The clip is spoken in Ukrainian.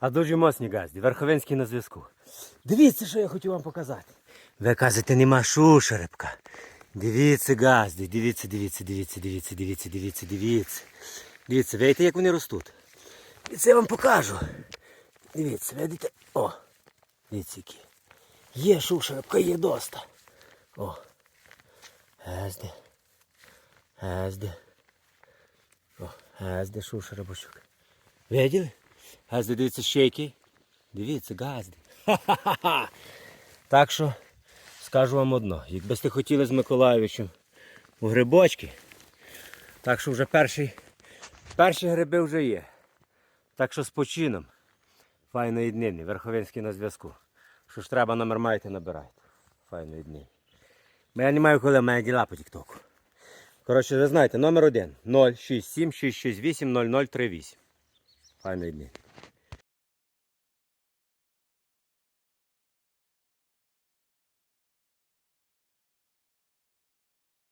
А дуже моцні газді, Верховенський на зв'язку. Дивіться, що я хотів вам показати. Ви кажете, нема шушеребка. Дивіться, газди, дивіться, дивіться, дивіться, дивіться, дивіться, дивіться, дивіться. Дивіться, видите, як вони ростуть. І це я вам покажу. Дивіться, видите? О, дивіться які. Є шушеребка, є доста. О. Газди. Газди. О, газди, шушеребочок. Виділи? Газди, дивіться, ще який. Дивіться, газди. Ха-ха-ха. Так що скажу вам одно. Якби сте хотіли з Миколаєвичем у грибочки, так що вже перші, перші гриби вже є. Так що з почином. Файної днини. Верховинський на зв'язку. Що ж треба, номер маєте, набирайте. Файної дні. Бо я не маю коли, в мене діла по тіктоку. Коротше, ви знаєте, номер один 067 668 0038. Файної дні.